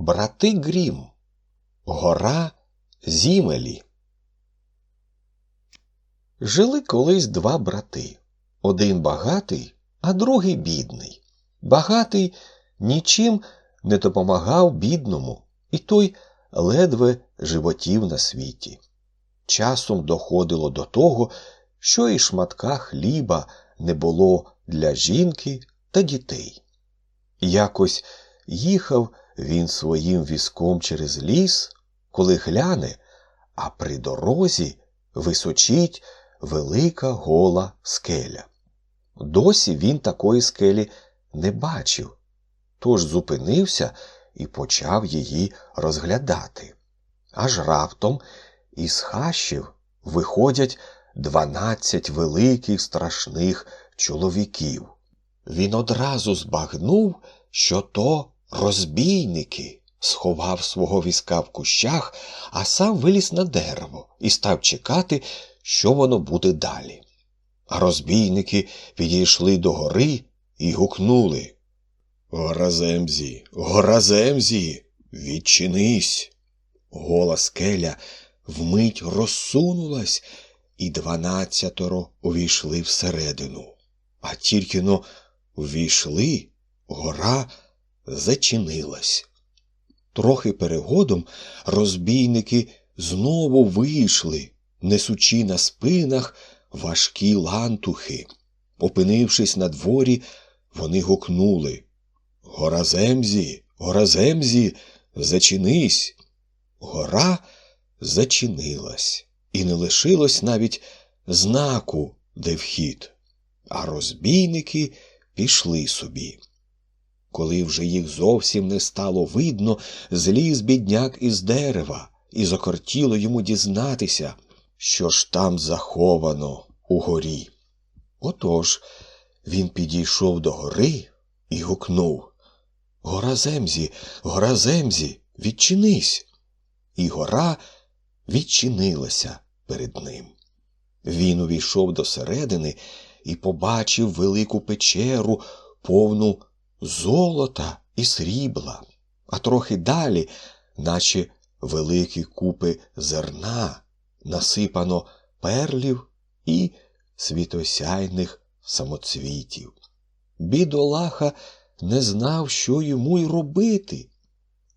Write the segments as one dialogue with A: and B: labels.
A: Брати Грім. Гора Зімелі. Жили колись два брати. Один багатий, а другий бідний. Багатий нічим не допомагав бідному, і той ледве животів на світі. Часом доходило до того, що і шматка хліба не було для жінки та дітей. Якось їхав він своїм візком через ліс, коли гляне, а при дорозі височить велика гола скеля. Досі він такої скелі не бачив, тож зупинився і почав її розглядати. Аж раптом із хащів виходять дванадцять великих страшних чоловіків. Він одразу збагнув, що то розбійники, сховав свого візка в кущах, а сам виліз на дерево і став чекати, що воно буде далі. А розбійники підійшли до гори і гукнули Гораземзі, гораземзі, відчинись. Гола скеля вмить розсунулась, і дванадцятеро увійшли всередину. А тільки но увійшли, гора зачинилась. Трохи перегодом розбійники знову вийшли, несучи на спинах важкі лантухи. Опинившись на дворі, вони гукнули Гораземзі, гораземзі, зачинись. Гора зачинилась, і не лишилось навіть знаку, де вхід, а розбійники пішли собі. Коли вже їх зовсім не стало видно, зліз бідняк із дерева, і закортіло йому дізнатися, що ж там заховано у горі. Отож він підійшов до гори і гукнув Гора земзі, гора земзі, відчинись. І гора відчинилася перед ним. Він увійшов до середини і побачив велику печеру, повну золота і срібла, а трохи далі, наче великі купи зерна, насипано перлів і світосяйних самоцвітів. Бідолаха не знав, що йому й робити,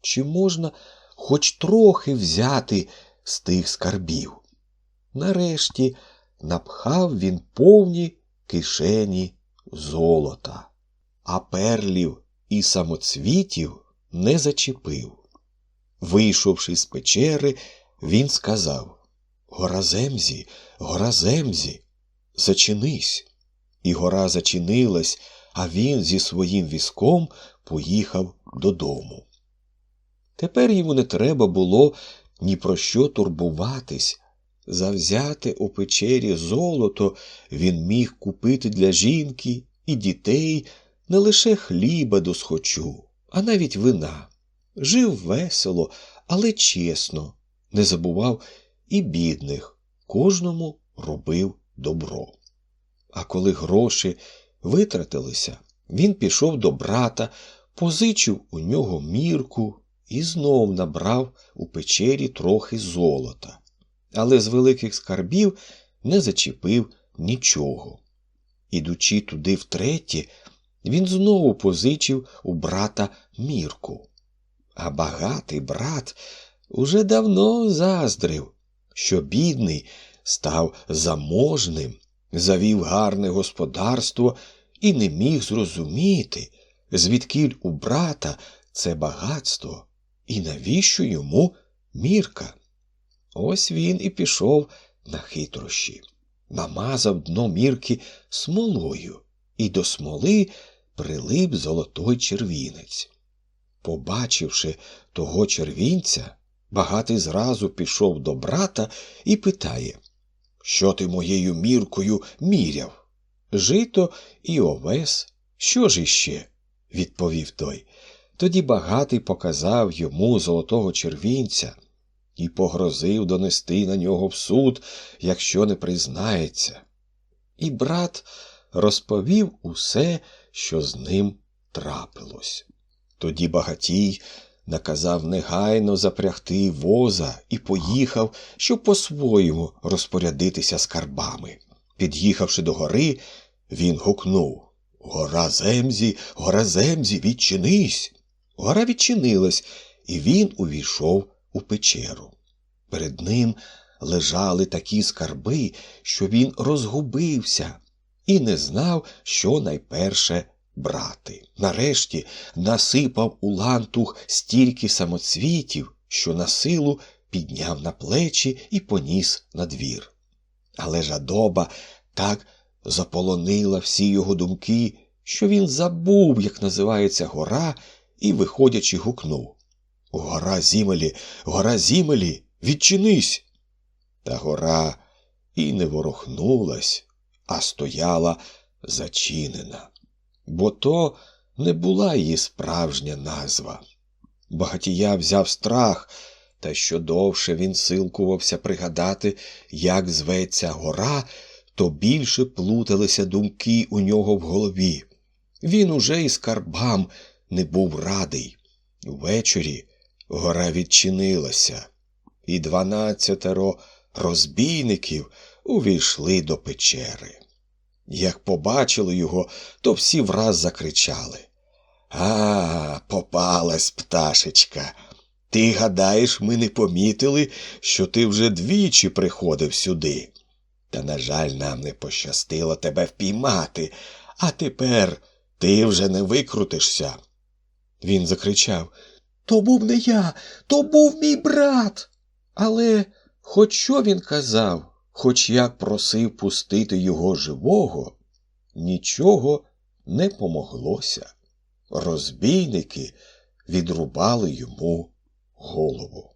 A: чи можна хоч трохи взяти з тих скарбів. Нарешті напхав він повні кишені золота, а перлів і самоцвітів не зачепив. Вийшовши з печери, він сказав Гораземзі, гораземзі, зачинись. І гора зачинилась, а він зі своїм візком поїхав додому. Тепер йому не треба було ні про що турбуватись. Завзяти у печері золото він міг купити для жінки і дітей не лише хліба досхочу, а навіть вина. Жив весело, але чесно, не забував і бідних, кожному робив добро. А коли гроші витратилися, він пішов до брата, позичив у нього мірку і знов набрав у печері трохи золота, але з великих скарбів не зачепив нічого. Ідучи туди втретє, він знову позичив у брата мірку. А багатий брат уже давно заздрив, що бідний став заможним, завів гарне господарство і не міг зрозуміти, звідкіль у брата це багатство і навіщо йому мірка. Ось він і пішов на хитрощі, намазав дно мірки смолою, і до смоли прилип золотой червінець. Побачивши того червінця, багатий зразу пішов до брата і питає Що ти моєю міркою міряв? Жито і овес. Що ж іще? відповів той. Тоді багатий показав йому золотого червінця і погрозив донести на нього в суд, якщо не признається. І брат розповів усе, що з ним трапилось. Тоді багатій наказав негайно запрягти воза і поїхав, щоб по-своєму розпорядитися скарбами. Під'їхавши до гори, він гукнув Гора земзі, гора земзі, відчинись. Гора відчинилась, і він увійшов у печеру. Перед ним лежали такі скарби, що він розгубився і не знав, що найперше брати. Нарешті насипав у лантух стільки самоцвітів, що на силу підняв на плечі і поніс на двір. Але жадоба так заполонила всі його думки, що він забув, як називається гора, і, виходячи, гукнув Гора Зімелі, гора Зімелі, відчинись. Та гора і не ворухнулась, а стояла зачинена, бо то не була її справжня назва. Багатія взяв страх, та що довше він силкувався пригадати, як зветься гора, то більше плуталися думки у нього в голові. Він уже і скарбам не був радий. Ввечері гора відчинилася, і дванадцятеро розбійників увійшли до печери. Як побачили його, то всі враз закричали. А, попалась пташечка. Ти гадаєш, ми не помітили, що ти вже двічі приходив сюди. Та, на жаль, нам не пощастило тебе впіймати, а тепер ти вже не викрутишся. Він закричав То був не я, то був мій брат. Але хоч що він казав, хоч як просив пустити його живого, нічого не помоглося. Розбійники відрубали йому голову.